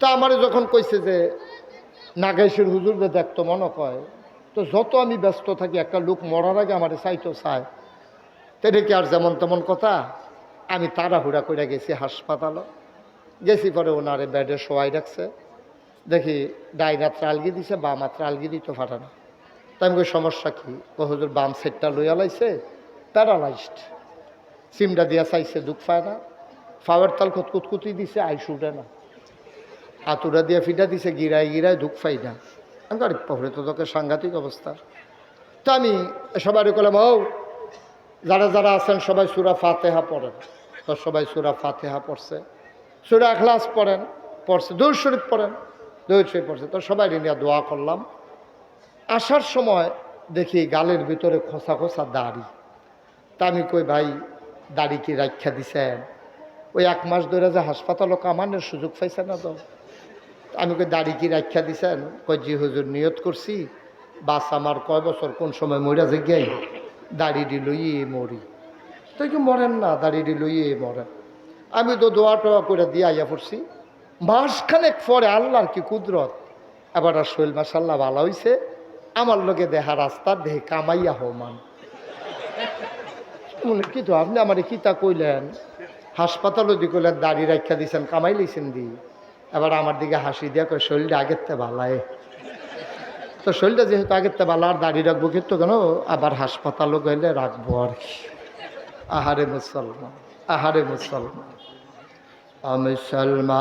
তা আমার যখন কইছে যে নাগেশের হুজুরকে দেখতো মনে কয়, তো যত আমি ব্যস্ত থাকি, একটা লোক মরার আগে আমার চাইতো, চায়। তেনে কি আর যেমন তেমন কথা? আমি তাড়াহুড়া করে গেছি হাসপাতালে গেছি পরে ওনারে বেডে শোয়াই রাখছে। দেখি ডাইনা ত্রালগি দিছে, বাম ত্রালগি দিত ফাটানো তাই আমি সমস্যা কি? ও হুজুর বাম সেটটা লইয়া লাইছে, প্যারালাইজড। সিমটা দিয়া চাইছে দুঃখ পায় না। ফাওয়ার তাল কুতকুতি দিছে, আইস উঠে না। হাতুরা দিয়ে ফিটা দিছে, গিরায় গিরায় পাই না আমি গাড়ি পরে তো তোকে সাংঘাতিক অবস্থা। তো আমি সবাই করলাম ও, যারা যারা আছেন সবাই সুরা ফাতেহা পড়েন। তো সবাই সুরা ফাতেহা পড়ছে। সুরা এখলাস পড়েন, পড়ছে দৌড় শরীফ পড়েন দৌড় শরীফ পড়ছে। তো সবাই নিয়ে দোয়া করলাম। আসার সময় দেখি গালের ভিতরে খোসা খোসা দাড়ি। তা আমি কই, ভাই, দাড়ি কি রাখা দিছেন? ওই এক মাস ধরে যে হাসপাতালও কামানোর সুযোগ পাইছে না তো? আমি দাড়ি কি রাখা দিছেন? কই জি হুজুর, নিয়ত করছি। বাস আমার কয় বছর, কোন সময় মরা যে গে দাড়ি দি লইয়ে মরি। তো কি মরেন না দাড়ি দি লইয়ে মরেন। আমি তো দোয়া টোয়া করে দিয়ে আইয়া পড়ছি। মাসখানেক পরে আল্লাহর কি কুদরত? এবার আর শৈল মাসাল্লাহ ভালো হইছে। আমার লোকে দেহা রাস্তা, দেহে কামাইয়া হমান মনে কি তো, আপনি আমার কিতা কইলেন? হাসপাতালও দি কইলেন, দাড়ি রাখা দিছেন, কামাই লইছেন দি। এবার আমার দিকে হাসি দিয়া কয়, শরীরটা আগের তে ভালায় তো শরীরটা যেহেতু আগের তে ভালো আর দাড়ি রাখব কিন্তু কেন? আবার হাসপাতালও গেলে রাখব আর কি। আহারে মুসলমান আহারে মুসলমান। মুসলমান,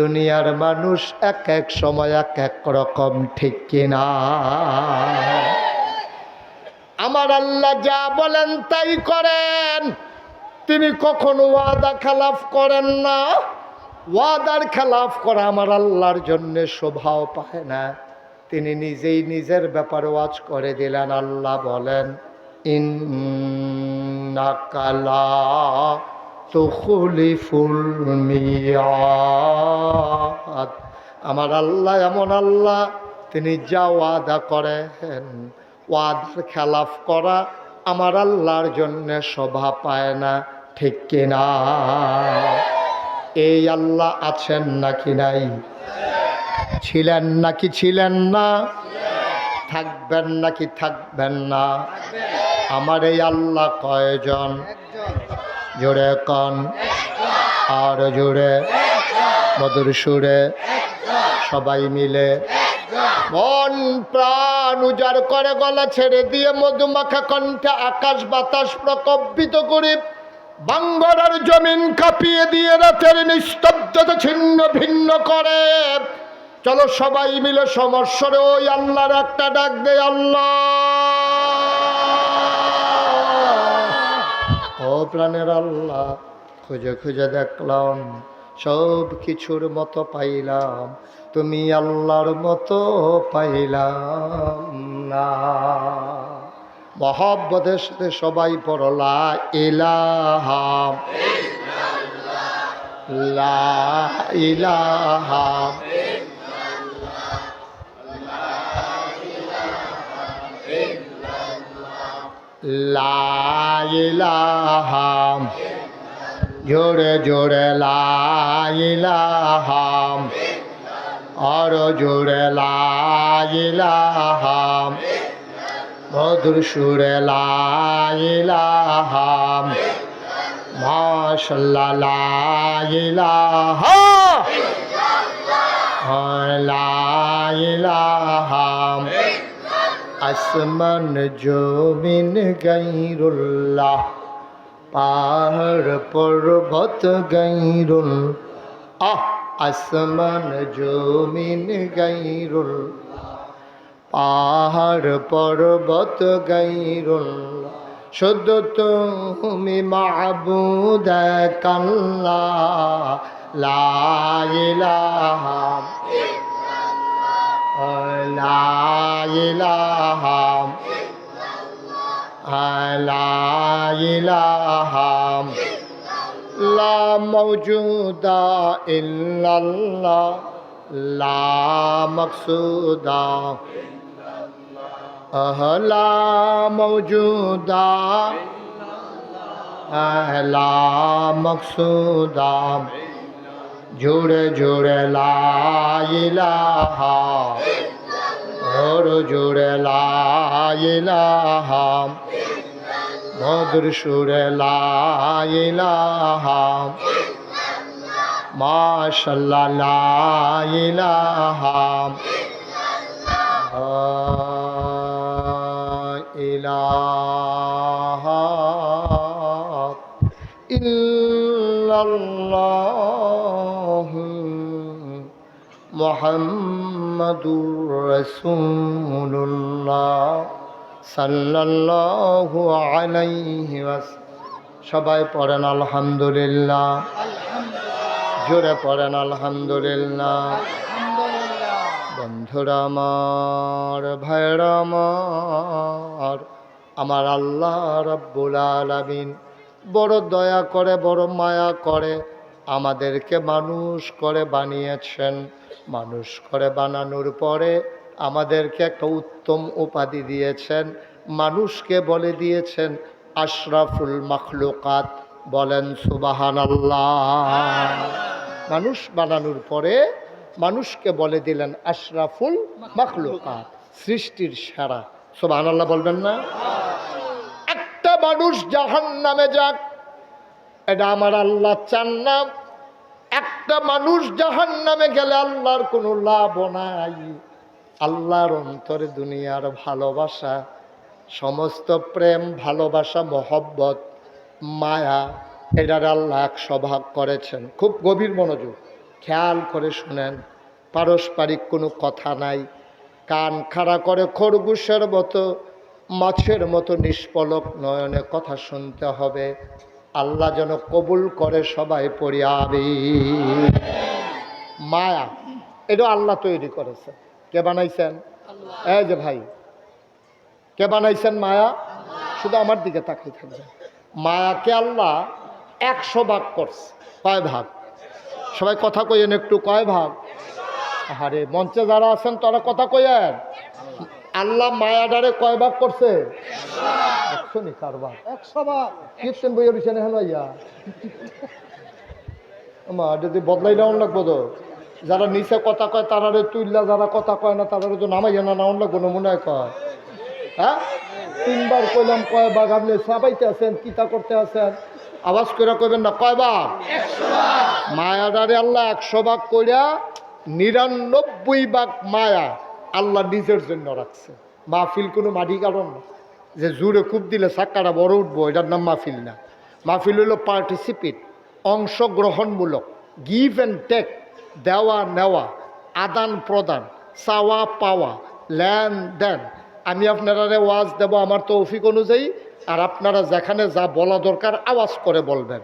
দুনিয়ার মানুষ এক এক সময় এক এক রকম, ঠিক কিনা আমার আল্লাহ যা বলেন তাই করেন। তিনি কখনো ওয়াদা খেলাফ করেন না। ওয়াদার খেলাফ করা আমার আল্লাহর জন্য শোভাও পায় না। তিনি নিজেই নিজের ব্যাপারে ওয়াজ করে দিলেন, আল্লাহ বলেন ইন্নাকালা আমার আল্লাহ এমন আল্লাহ, তিনি যা ওয়াদা করেন, ওয়াদার খেলাফ করা আমার আল্লাহর জন্য শোভা পায় না। ঠিক কিনা? এই আল্লাহ আছেন নাকি নাই? ছিলেন নাকি ছিলেন না? থাকবেন নাকি থাকবেন না? আমার এই আল্লাহ কয়জন? জোরে কন। আর জোরে। মধুর সুরে। সবাই মিলে। মন প্রাণ উজাড় করে গলা ছেড়ে দিয়ে মধুমাখা কণ্ঠে আকাশ বাতাস প্রকম্পিত করে। বাঙ্গরার জমিন কাঁপিয়ে দিয়ে রাতের নিস্তব্ধতা ছিন্ন ভিন্ন করে। চলো সবাই মিলে সমস্যরে ওই আল্লাহর একটা ডাক দে আল্লাহ। ও প্রাণের আল্লাহ, খুঁজে খুঁজে দেখলাম, সব কিছুর মতো পাইলাম, তুমি আল্লাহর মতো পাইলাম না। মহব্বতের সাথে সবাই পড়লা ইলাহাম লা ইলাহাম লা ইলাহাম জোরে জোরে লাইলাহাম আর জোরে লা লাইলাহাম মধুর সুরে লাইলাহাম মাশাল্লাহ লাইলাহা লাইলাহাম আসমান জমিন গাইরুল্লাহ, পাহাড় পর্বত গাইরুল আহ, আসমান জমিন গাইরুল পাহাড় পর্বত গাইরুল্লাহ শুধু তুমি মাহবুদ কাল্লা মৌজুদা ইল্লাল্লাহ লা মকসুদা अहला मौजूदा अहला मकसूदा जुड़ जुड़ लाइलाहा और जुड़ लाइलाहा মধুর সুরে লাইলাহা মাশাল্লাহ লাইলাহা ইলাহা ইল্লাল্লাহ মুহাম্মাদুর রাসূলুল্লাহ সাল্লাল্লাহু আলাইহি সবাই পড়েন আলহামদুলিল্লাহ। জোরে পড়েন আলহামদুলিল্লাহ। বন্ধুরা আমার ভাইরা আমার আমার আল্লাহ রব্বুল আলামিন বড় দয়া করে, বড় মায়া করে আমাদেরকে মানুষ করে বানিয়েছেন। মানুষ করে বানানোর পরে আমাদেরকে একটা উত্তম উপাধি দিয়েছেন। মানুষকে বলে দিয়েছেন আশরাফুল মখলুকাত, বলেন সুবাহান আল্লাহ মানুষ বানানোর পরে মানুষকে বলে দিলেন আশরাফুল মখলুকাত, সৃষ্টির সেরা। সুবাহান আল্লাহ বলবেন না? একটা মানুষ জাহান নামে যাক, এটা আমার আল্লাহ চান না। একটা মানুষ জাহান নামে গেলে আল্লাহর কোনো লাভ নাই। আল্লাহর অন্তরে দুনিয়ার ভালোবাসা, সমস্ত প্রেম, ভালোবাসা, মহব্বত, মায়া, এটার আল্লাহ একশো ভাগ করেছেন। খুব গভীর মনোযোগ। খেয়াল করে শুনেন পারস্পরিক কোনো কথা নাই কান খাড়া করে খরগোশের মতো মাছের মতো নিষ্পলক নয়নে কথা শুনতে হবে। আল্লাহ যেন কবুল করে সবাই পড়িয়াবি মায়া এটা আল্লাহ তৈরি করেছে। কে বানাইছেন? এই যে ভাই কে বানাইছেন মায়া? শুধু আমার দিকে তাকিয়ে থাকবে মায়াকে আল্লাহ একশো ভাগ করছে কয় ভাগ? সবাই কথা কইয়েন একটু, কয় ভাগ? আরে মঞ্চে যারা আছেন তারা কথা কইয়েন। আল্লাহ মায়াডারে কয় ভাগ করছে? একশো একশো যদি বদলাই নেওয়ান লাগবো তো? যারা নিচে কথা কয় তারারে তুইল্লা যারা কথা কয় না তারারে তো নামাই না নাওন লাগবো না, মনে হয় কয়? হ্যাঁ? তিনবার কইলাম কয় আপনি সাবাইতে আছেন, কিতা করতে আছেন? আওয়াজ করে কইবেন না কয় বাঘ মায়াডারে আল্লাহ একশো ভাগ কইরা নিরানব্বই ভাগ মায়া আল্লাহ নিজের জন্য রাখছে। মাহফিল কোনো মাটি কারণ না। যে জুড়ে খুব দিলে সাক্কাটা বড় উঠবো, এটার নাম মাহফিল না। মাহফিল হলো পার্টিসিপেট অংশগ্রহণমূলক গিভ অ্যান্ড টেক দেওয়া নেওয়া, আদান প্রদান, চাওয়া পাওয়া লেন দেন আমি আপনারা ওয়াজ দেব আমার তৌফিক অনুযায়ী আর আপনারা যেখানে যা বলা দরকার আওয়াজ করে বলবেন।